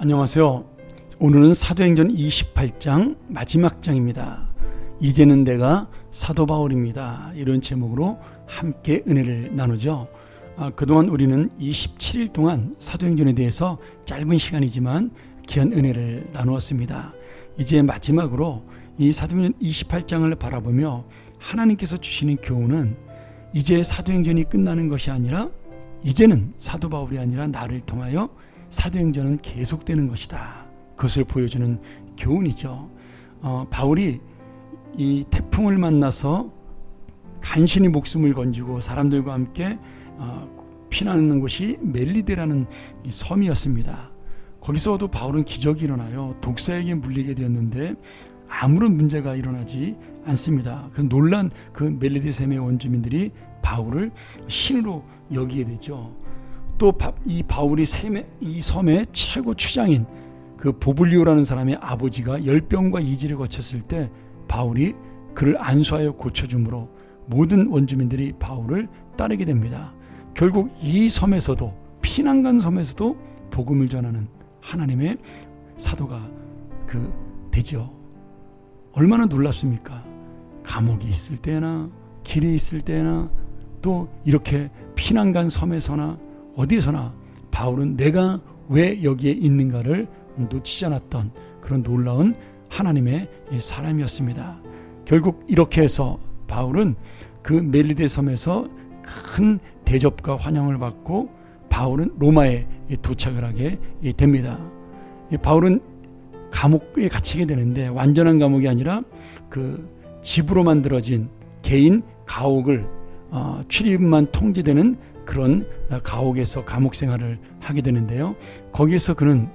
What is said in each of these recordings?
안녕하세요. 오늘은 사도행전 28장 마지막 장입니다. 이제는 내가 사도 바울입니다. 이런 제목으로 함께 은혜를 나누죠. 아, 그동안 우리는 27일 동안 사도행전에 대해서 짧은 시간이지만 귀한 은혜를 나누었습니다. 이제 마지막으로 이 사도행전 28장을 바라보며 하나님께서 주시는 교훈은 이제 사도행전이 끝나는 것이 아니라 이제는 사도 바울이 아니라 나를 통하여 사도행전은 계속되는 것이다. 그것을 보여주는 교훈이죠. 어, 바울이 이 태풍을 만나서 간신히 목숨을 건지고 사람들과 함께 어, 피나는 곳이 멜리데라는 이 섬이었습니다. 거기서도 바울은 기적이 일어나요. 독사에게 물리게 되었는데 아무런 문제가 일어나지 않습니다. 그 놀란 그 멜리데 섬의 원주민들이 바울을 신으로 여기게 되죠. 또 이 바울이 이 섬의 최고 추장인 그 보블리오라는 사람의 아버지가 열병과 이지를 거쳤을 때 바울이 그를 안수하여 고쳐줌으로 모든 원주민들이 바울을 따르게 됩니다. 결국 이 섬에서도 피난간 섬에서도 복음을 전하는 하나님의 사도가 그 되죠. 얼마나 놀랍습니까? 감옥이 있을 때나 길에 있을 때나 또 이렇게 피난간 섬에서나 어디서나 바울은 내가 왜 여기에 있는가를 놓치지 않았던 그런 놀라운 하나님의 사람이었습니다. 결국 이렇게 해서 바울은 그 멜리데 섬에서 큰 대접과 환영을 받고 바울은 로마에 도착을 하게 됩니다. 바울은 감옥에 갇히게 되는데 완전한 감옥이 아니라 그 집으로 만들어진 개인 가옥을 어, 출입만 통제되는 그런 가옥에서 감옥 생활을 하게 되는데요. 거기에서 그는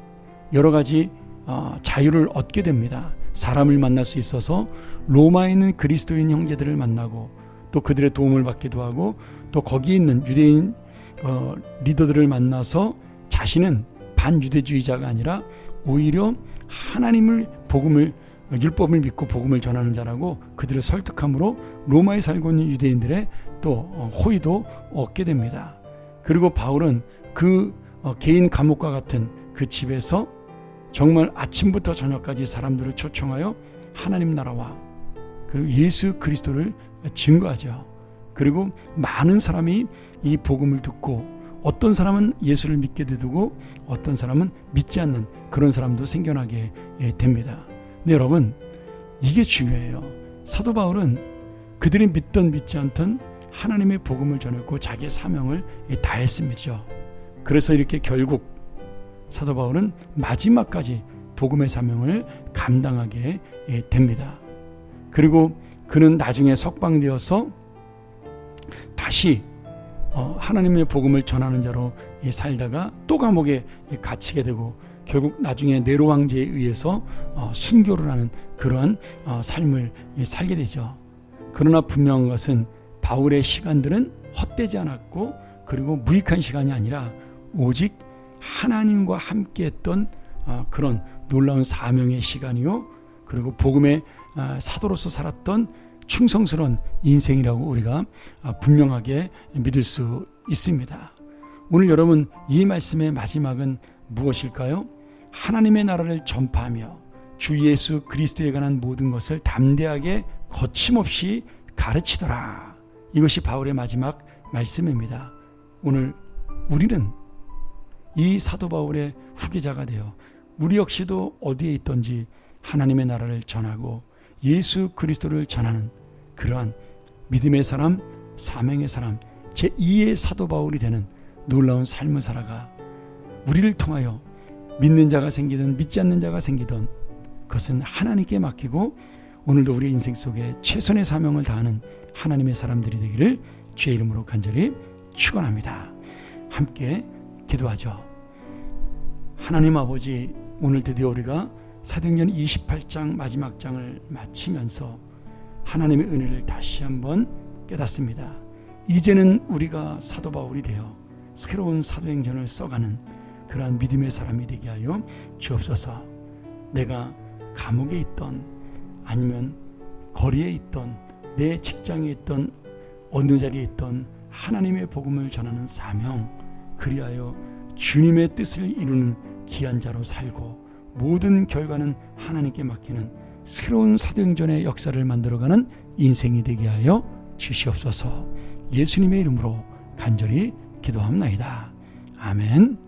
여러 가지 어, 자유를 얻게 됩니다. 사람을 만날 수 있어서 로마에 있는 그리스도인 형제들을 만나고 또 그들의 도움을 받기도 하고 또 거기 있는 유대인 어, 리더들을 만나서 자신은 반유대주의자가 아니라 오히려 하나님을 복음을 율법을 믿고 복음을 전하는 자라고 그들을 설득함으로 로마에 살고 있는 유대인들의 또 어, 호의도 얻게 됩니다. 그리고 바울은 그 어, 개인 감옥과 같은 그 집에서 정말 아침부터 저녁까지 사람들을 초청하여 하나님 나라와 그 예수 그리스도를 증거하죠. 그리고 많은 사람이 이 복음을 듣고 어떤 사람은 예수를 믿게 되고 어떤 사람은 믿지 않는 그런 사람도 생겨나게 됩니다. 네, 여러분, 이게 중요해요. 사도 바울은 그들이 믿던 믿지 않던 하나님의 복음을 전했고 자기의 사명을 다했습니다. 그래서 이렇게 결국 사도 바울은 마지막까지 복음의 사명을 감당하게 됩니다. 그리고 그는 나중에 석방되어서 다시 어, 하나님의 복음을 전하는 자로 살다가 또 감옥에 갇히게 되고 결국 나중에 네로 왕제에 의해서 어, 순교를 하는 그러한 어, 삶을 살게 되죠. 그러나 분명한 것은 바울의 시간들은 헛되지 않았고 그리고 무익한 시간이 아니라 오직 하나님과 함께 했던 어, 그런 놀라운 사명의 시간이요. 그리고 복음의 사도로서 살았던 충성스러운 인생이라고 우리가 분명하게 믿을 수 있습니다. 오늘 여러분 이 말씀의 마지막은 무엇일까요? 하나님의 나라를 전파하며 주 예수 그리스도에 관한 모든 것을 담대하게 거침없이 가르치더라. 이것이 바울의 마지막 말씀입니다. 오늘 우리는 이 사도 바울의 후계자가 되어 우리 역시도 어디에 있든지 하나님의 나라를 전하고 예수 그리스도를 전하는 그러한 믿음의 사람, 사명의 사람, 제2의 사도 바울이 되는 놀라운 삶을 살아가 우리를 통하여 믿는 자가 생기든 믿지 않는 자가 생기든 그것은 하나님께 맡기고 오늘도 우리 인생 속에 최선의 사명을 다하는 하나님의 사람들이 되기를 주의 이름으로 간절히 축원합니다. 함께 기도하죠. 하나님 아버지 오늘 드디어 우리가 사도행전 28장 마지막 장을 마치면서 하나님의 은혜를 다시 한번 깨닫습니다. 이제는 우리가 사도 바울이 되어 새로운 사도행전을 써가는 그러한 믿음의 사람이 되게 하여 주옵소서. 내가 감옥에 있던 아니면 거리에 있던 내 직장에 있던 어느 자리에 있던 하나님의 복음을 전하는 사명 그리하여 주님의 뜻을 이루는 귀한 자로 살고 모든 결과는 하나님께 맡기는 새로운 사도행전의 역사를 만들어가는 인생이 되게 하여 주시옵소서 예수님의 이름으로 간절히 기도합나이다. 아멘.